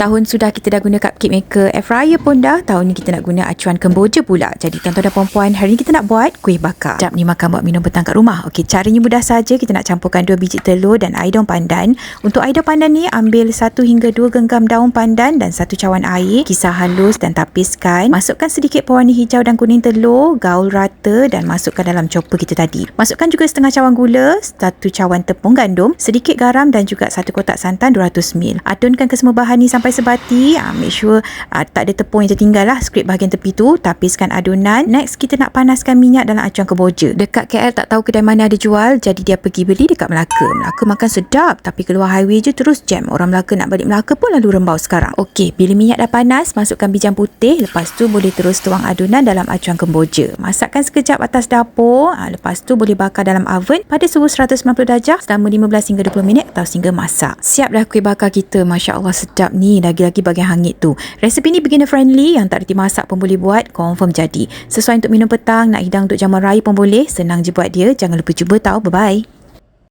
Tahun sudah kita dah guna cupcake maker air fryer pun dah. Tahun ni kita nak guna acuan kemboja pula. Jadi tuan-tuan dan puan-puan, hari ni kita nak buat kuih bakar. Sekejap ni makan buat minum petang kat rumah. Okey, caranya mudah saja. Kita nak campurkan 2 biji telur dan air daun pandan. Untuk air daun pandan ni, ambil 1 hingga 2 genggam daun pandan dan 1 cawan air. Kisar halus dan tapiskan. Masukkan sedikit pewarna hijau dan kuning telur. Gaul rata dan masukkan dalam chopper kita tadi. Masukkan juga setengah cawan gula, 1 cawan tepung gandum, sedikit garam dan juga 1 kotak santan 200ml. Adunkan ke semua bahan ni sampai sebati. Uh, make sure uh, tak ada tepung yang tertinggal lah. Skrip bahagian tepi tu. Tapiskan adunan. Next, kita nak panaskan minyak dalam acuan kemboja. Dekat KL tak tahu kedai mana ada jual. Jadi dia pergi beli dekat Melaka. Melaka makan sedap. Tapi keluar highway je terus jam. Orang Melaka nak balik Melaka pun lalu rembau sekarang. Okey, bila minyak dah panas, masukkan bijang putih. Lepas tu boleh terus tuang adunan dalam acuan kemboja. Masakkan sekejap atas dapur. Uh, lepas tu boleh bakar dalam oven pada suhu 190 darjah selama 15 hingga 20 minit atau sehingga masak. Siap dah kuih bakar kita. Masya Allah sedap ni. Lagi-lagi bagian hangit tu. Resepi ni beginner friendly. Yang tak reti masak pun boleh buat. Confirm jadi. Sesuai untuk minum petang. Nak hidang untuk jamuan raya pun boleh. Senang je buat dia. Jangan lupa cuba tau. Bye-bye.